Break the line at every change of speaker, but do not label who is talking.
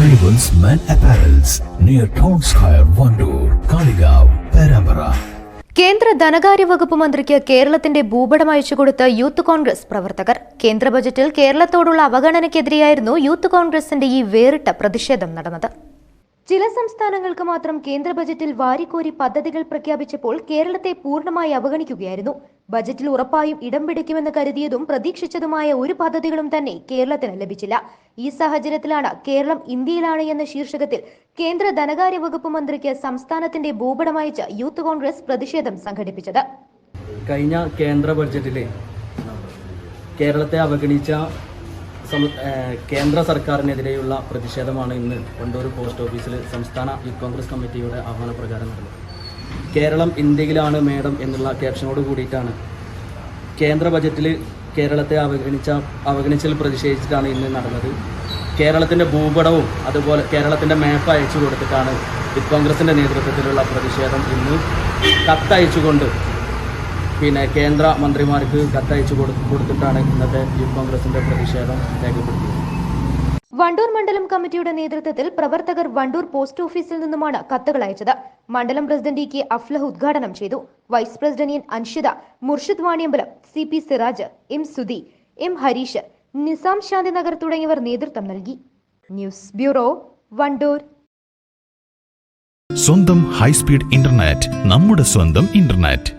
Arrivals Men Apparels near Town Square, Wandoor Kalikavu Perambara.
കേന്ദ്ര ധനകാര്യ വകുപ്പ് മന്ത്രിക്ക് കേരളത്തിന്റെ ഭൂപടം അയച്ചുകൊടുത്ത യൂത്ത് കോൺഗ്രസ് പ്രവർത്തകർ കേന്ദ്ര ബജറ്റിൽ കേരളത്തോടുള്ള അവഗണനയ്ക്കെതിരെയായിരുന്നു യൂത്ത് കോൺഗ്രസിന്റെ ഈ വേറിട്ട പ്രതിഷേധം നടന്നത് ചില സംസ്ഥാനങ്ങൾക്ക് മാത്രം കേന്ദ്ര ബജറ്റിൽ വാരിക്കോരി പദ്ധതികൾ പ്രഖ്യാപിച്ചപ്പോൾ കേരളത്തെ പൂർണമായി അവഗണിക്കുകയായിരുന്നു. ബജറ്റിൽ ഉറപ്പായും ഇടം പിടിക്കുമെന്ന് കരുതിയതും പ്രതീക്ഷിച്ചതുമായ ഒരു പദ്ധതികളും തന്നെ കേരളത്തിന് ലഭിച്ചില്ല. ഈ സാഹചര്യത്തിലാണ് കേരളം ഇന്ത്യയിലാണ് എന്ന ശീർഷകത്തിൽ കേന്ദ്ര ധനകാര്യ വകുപ്പ് മന്ത്രിക്ക് സംസ്ഥാനത്തിന്റെ ഭൂപടം അയച്ച് യൂത്ത് കോൺഗ്രസ് പ്രതിഷേധം സംഘടിപ്പിച്ചത്.
കഴിഞ്ഞ കേന്ദ്ര ബഡ്ജറ്റിലെ കേരളത്തെ അവഗണിച്ച കേന്ദ്ര സർക്കാരിനെതിരെയുള്ള പ്രതിഷേധമാണ് ഇന്ന് വണ്ടൂർ പോസ്റ്റ് ഓഫീസിൽ സംസ്ഥാന യൂത്ത് കോൺഗ്രസ് കമ്മിറ്റിയുടെ ആഹ്വാനപ്രകാരം നടന്നത്. കേരളം ഇന്ത്യയിലാണ് മേഡം എന്നുള്ള ക്യാപ്ഷനോട് കൂടിയിട്ടാണ്. കേന്ദ്ര ബജറ്റിൽ കേരളത്തെ അവഗണിച്ച അവഗണിച്ചൽ പ്രതിഷേധിച്ചിട്ടാണ് ഇന്ന് നടന്നത്. കേരളത്തിന്റെ ഭൂപടവും അതുപോലെ കേരളത്തിന്റെ മാപ്പ് അയച്ചു കൊടുത്തിട്ടാണ് യൂത്ത് കോൺഗ്രസിന്റെ നേതൃത്വത്തിലുള്ള പ്രതിഷേധം ഇന്ന് കത്തയച്ചുകൊണ്ട് പിന്നെ കേന്ദ്ര മന്ത്രിമാർക്ക് കത്തയച്ചു കൊടുത്തിട്ടാണ് ഇന്നത്തെ യൂത്ത് കോൺഗ്രസിന്റെ പ്രതിഷേധം രേഖപ്പെടുത്തിയത്.
വണ്ടൂർ മണ്ഡലം കമ്മിറ്റിയുടെ നേതൃത്വത്തിൽ പ്രവർത്തകർ വണ്ടൂർ പോസ്റ്റ് ഓഫീസിൽ നിന്നുമാണ് കത്തുകൾ അയച്ചത്. മണ്ഡലം പ്രസിഡന്റ് ഇ കെ അഫ്ലഹ് ഉദ്ഘാടനം ചെയ്തു. Vice president N Anshitha Murshid Vaniyambalam C P Siraj M Sudhi M Harish Nisam Shantinagar തുടങ്ങിയവർ നേതൃത്വം നൽകി. News bureau Wandoor.
സ്വന്തം ഹൈസ്പീഡ് ഇന്റർനെറ്റ് നമ്മുടെ സ്വന്തം ഇന്റർനെറ്റ്.